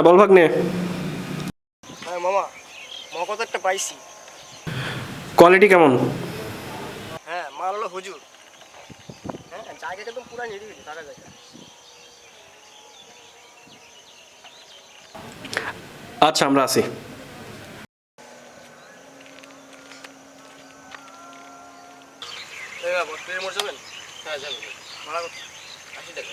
হ্যাঁ বল ভাগ্নে। হ্যাঁ মামা মকত একটা পাইছি। কোয়ালিটি কেমন? হ্যাঁ মাল হলো হুজুর। হ্যাঁ জায়গা একদম পুরা নিরিবিলি থাকা যায়। আচ্ছা আমরা যাবেন হ্যাঁ যাবেন। ভাড়া কত আশি টাকা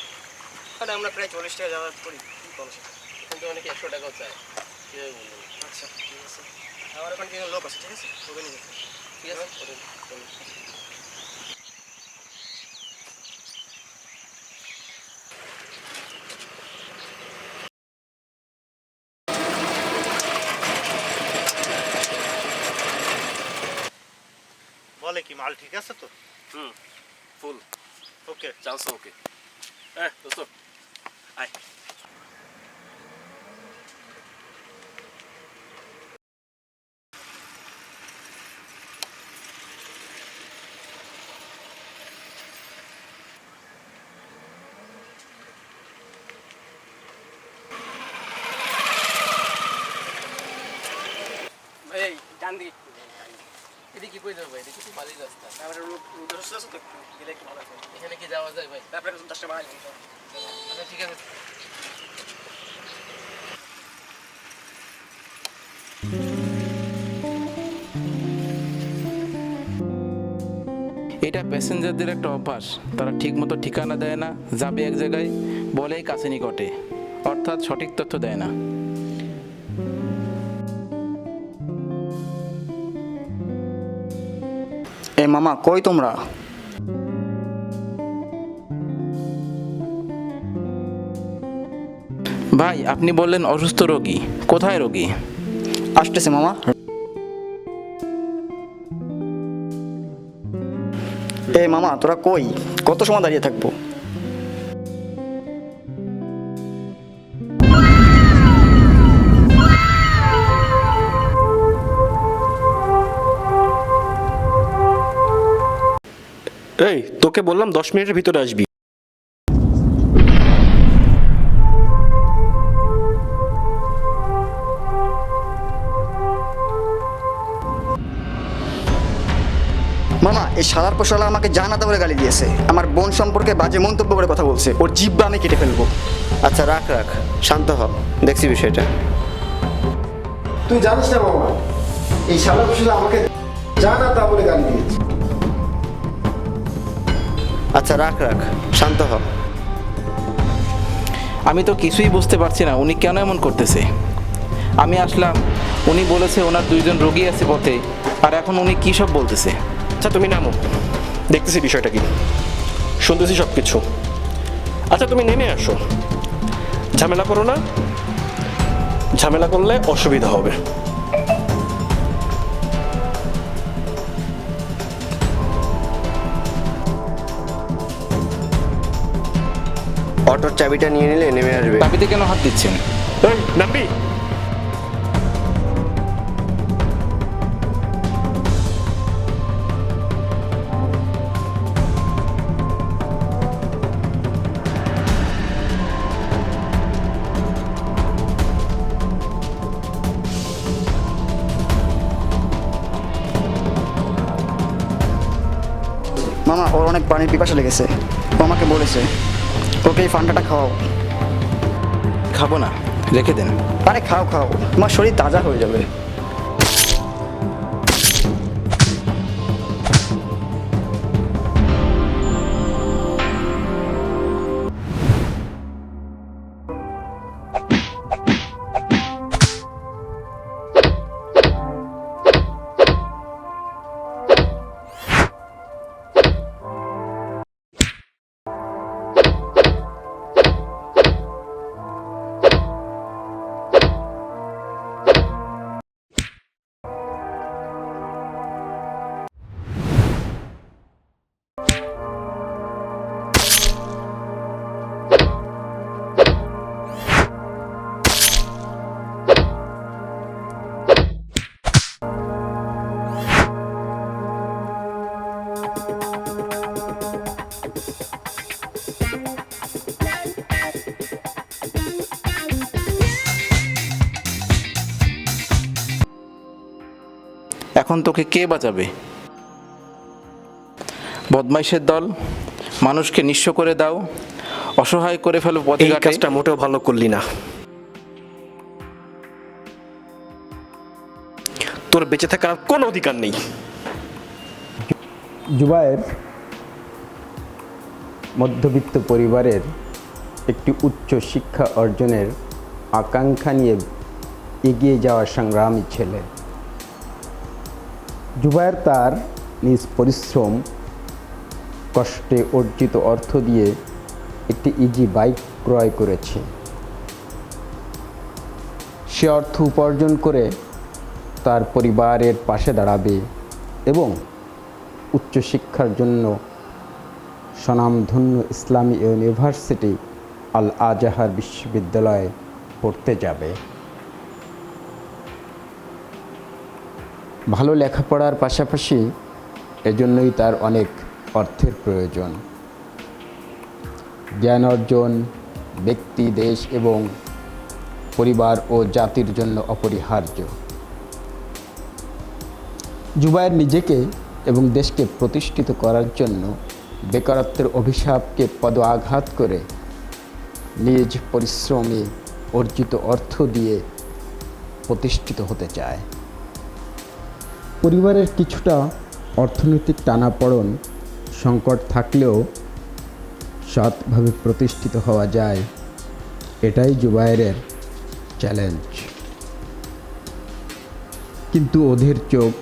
আমরা প্রায় চল্লিশ টাকা যাতায়াত করি কী কম সেটা? কিন্তু অনেকে একশো টাকাও চায়। কীভাবে বলবেন আচ্ছা ঠিক আছে। আমার ওখানে কিছু লোক আছে ঠিক আছে? ওকে নিয়ে যেতে ঠিক আছে। ওদের চলুন। বলে কি মাল ঠিক আছে তো? হুম ফুল। ওকে। Chance okay. হ্যাঁ দোস্ত। আয় ভাই এই ডান দিকে একটু যান, এদিকে কি করে যাব ভাই এদিকে তো বালির রাস্তা আচ্ছা এটা প্যাসেঞ্জারদের একটা অভ্যাস। তারা ঠিকমতো ঠিকানা দেয় না, যাবে এক জায়গায়, বলেই কাছে নিকটে। অর্থাৎ সঠিক তথ্য দেয় না। এ মামা কই তোমরা? ভাই আপনি বললেন অসুস্থ রোগী। কোথায় রোগী? আসতেছে মামা। এ মামা তোরা কই? কত সময় দাঁড়িয়ে থাকব? এই তোকে বললাম দশ মিনিটের ভিতরে আসবি। মামা এই শালার পোশালা আমাকে জানাতে বলে গালি দিয়েছে। আমার বোন সম্পর্কে বাজে মন্তব্য করে কথা বলছে। ওর জিব্বা আমি কেটে ফেলব। আচ্ছা রাখ রাখ। শান্ত হ দেখছি বিষয়টা। তুই জানিস না মামা এই শালা ফুসলা আমাকে যা না তা বলে গালি দিয়েছে। আচ্ছা রাখ রাখ। শান্ত হ। আমি তো কিছুই বুঝতে পারছি না উনি কেন এমন করতেছে? আমি আসলাম উনি বলেছে ওনার দুইজন রোগী আছে পথে আর এখন উনি কী সব বলতেছে? আচ্ছা তুমি নামো। দেখতেছি বিষয়টা কি। শুনতেছি সব কিছু আচ্ছা তুমি নেমে আসো। ঝামেলা করো না। ঝামেলা করলে অসুবিধা হবে। অটোর চাবিটা নিয়ে নিলে নেমে আসবে। চাবিতে কেন হাত দিচ্ছেন? নামবি! মামা ওর অনেক পানির পিপাসা লেগেছে। ও আমাকে বলেছে। ওকে এই ফান্ডাটা খাওয়াও। খাব না রেখে দেন। আরে খাও খাও। তোমার শরীর তাজা হয়ে যাবে। এখন তোকে কে বাঁচাবে? বদমাইশের দল মানুষকে নিঃস্ব করে দাও অসহায় করে ফেলো এই কাজটা মোটেও ভালো করলি না। তোর বেঁচে থাকার কোনো অধিকার নেই। জুবায়ের মধ্যবিত্ত পরিবারের একটি উচ্চ শিক্ষা অর্জনের আকাঙ্ক্ষা নিয়ে এগিয়ে যাওয়া সংগ্রামী ছেলে। জুবায়ের তার নিজ পরিশ্রম, কষ্টে অর্জিত অর্থ দিয়ে একটি ইজি বাইক ক্রয় করেছে। সে অর্থ উপার্জন করে তার পরিবারের পাশে দাঁড়াবে এবং উচ্চশিক্ষার জন্য স্বনামধন্য ইসলামী ইউনিভার্সিটি আল আজাহার বিশ্ববিদ্যালয়ে পড়তে যাবে। ভালো লেখাপড়ার পাশাপাশি এজন্যই তার অনেক অর্থের প্রয়োজন। জ্ঞান অর্জন, ব্যক্তি, দেশ এবং পরিবার ও জাতির জন্য অপরিহার্য। জুবায়ের নিজেকে এবং দেশকে প্রতিষ্ঠিত করার জন্য বেকারত্বের অভিশাপকে পদ আঘাত করে নিজ পরিশ্রমে অর্জিত অর্থ দিয়ে প্রতিষ্ঠিত হতে চায়। পরিবারের কিছুটা অর্থনৈতিক টানাপড়ন সংকট থাকলেও সৎভাবে প্রতিষ্ঠিত হওয়া যায়, এটাই জুবায়েরের চ্যালেঞ্জ। কিন্তু ওদের চোখ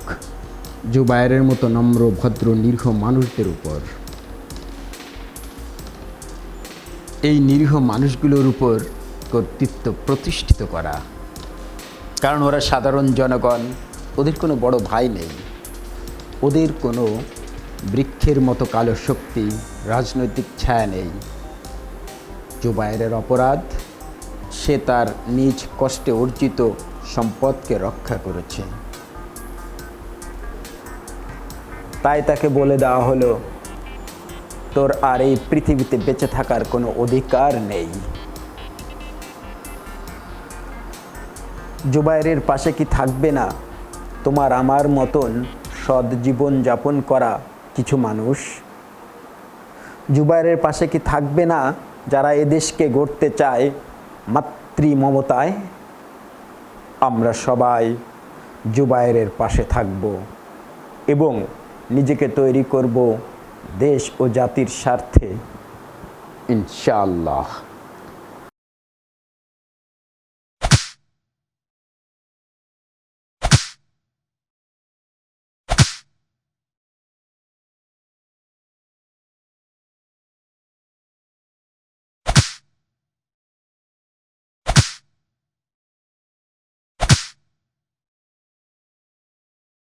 জুবায়েরের মতো নম্র, ভদ্র, নিরীহ মানুষদের উপর। এই নিরীহ মানুষগুলোর উপর কর্তৃত্ব প্রতিষ্ঠিত করা। কারণ ওরা সাধারণ জনগণ ওদের কোনো বড় ভাই নেই। ওদের কোনো বৃক্ষের মতো কালো শক্তি, রাজনৈতিক ছায়া নেই। জুবায়েরের অপরাধ, সে তার নিজ কষ্টে অর্জিত সম্পদকে রক্ষা করেছে। তাই তাকে বলে দেওয়া হলো, তোর আর এই পৃথিবীতে বেঁচে থাকার কোনো অধিকার নেই। জুবাইরের পাশে কি থাকবে না? তোমার আমার মতন সৎ জীবন যাপন করা কিছু মানুষ? জুবাইরের পাশে কি থাকবে না যারা এদেশকে গড়তে চায় মাতৃ মমতায় আমরা সবাই জুবাইরের পাশে থাকব এবং নিজেকে তৈরি করব দেশ ও জাতির স্বার্থে। ইনশাআল্লাহ।